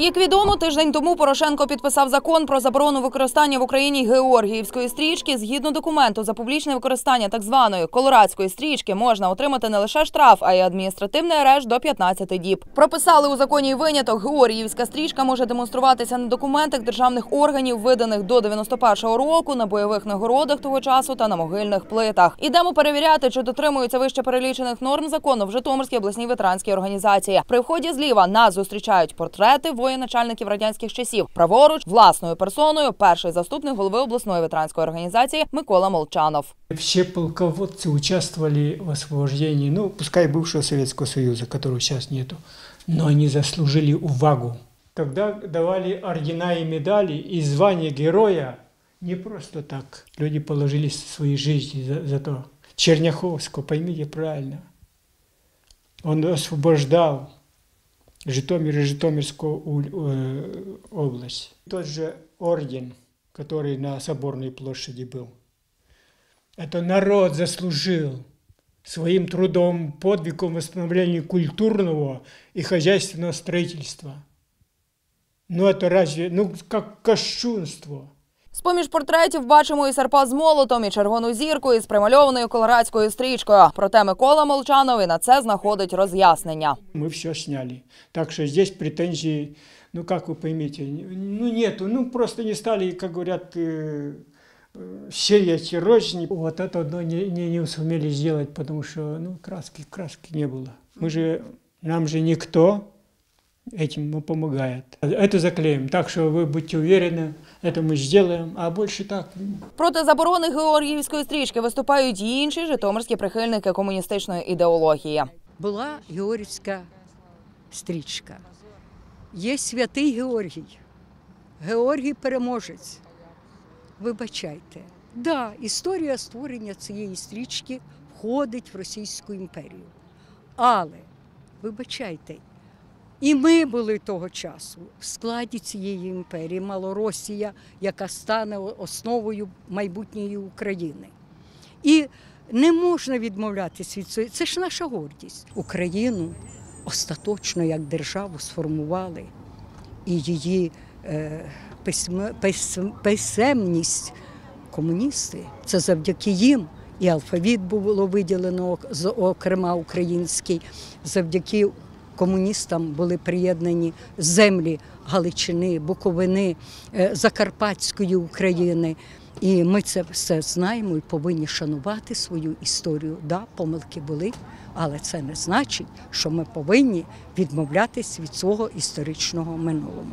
Як відомо, тиждень тому Порошенко підписав закон про заборону використання в Україні георгіївської стрічки. Згідно документу, за публічне використання так званої колорадської стрічки можна отримати не лише штраф, а й адміністративний арешт до 15 діб. Прописали у законі виняток. Георгіївська стрічка може демонструватися на документах державних органів, виданих до 91-го року, на бойових нагородах того часу та на могильних плитах. Ідемо перевіряти, чи дотримуються вище перелічених норм закону в Житомирській обласній ветеранській організації. При вході зліва нас зустрічають портрети воєначальників радянських часів. Праворуч власною персоною перший заступник голови обласної ветеранської організації Микола Молчанов. Все полководцы участвовали в освобождении, ну, пускай бывшего Советского Союза, которого сейчас нету, но они заслужили увагу. Тогда давали ордена и медали, и звание героя не просто так. Люди положили свои жизни за, за то. Черняховского, поймите правильно, он освобождал Житомир и Житомирскую э, область. Тот же орден, который на Соборной площади был, это народ заслужил своим трудом, подвигом восстановления культурного и хозяйственного строительства. Ну это разве, ну как кощунство. З-поміж портретів бачимо і серпа з молотом, і червону зірку із примальованою колорадською стрічкою. Проте Микола Молчанов і на це знаходить роз'яснення. Мы все сняли. Так что здесь претензий, ну как вы поймете, ну нету, ну просто не стали, как говорят, э, э, сеять рознь. Вот это одно не, не, не сумели сделать, потому что ну, краски, краски не было. Мы же, нам же никто этим помогает. Это заклеим, так что вы будьте уверены, это мы сделаем, а больше так, ну, Проти заборони Георгіївської стрічки виступають й інші житомирські прихильники комуністичної ідеології. була Георгівська стрічка. Є святий Георгій, Георгій переможець. Вибачайте, да, історія створення цієї стрічки входить в Російську імперію. Але, вибачайте, і ми були того часу в складі цієї імперії, Малоросія, яка стане основою майбутньої України. І не можна відмовлятися від цього. Це ж наша гордість. Україну остаточно як державу сформували, і її е, письме- пис- писемність комуністи. Це завдяки їм. І алфавіт було виділено ок- з- окрема український, завдяки комуністам були приєднані землі Галичини, Буковини, е, Закарпатської України. І ми це все знаємо і повинні шанувати свою історію. Да, помилки були, але це не значить, що ми повинні відмовлятись від свого історичного минулого.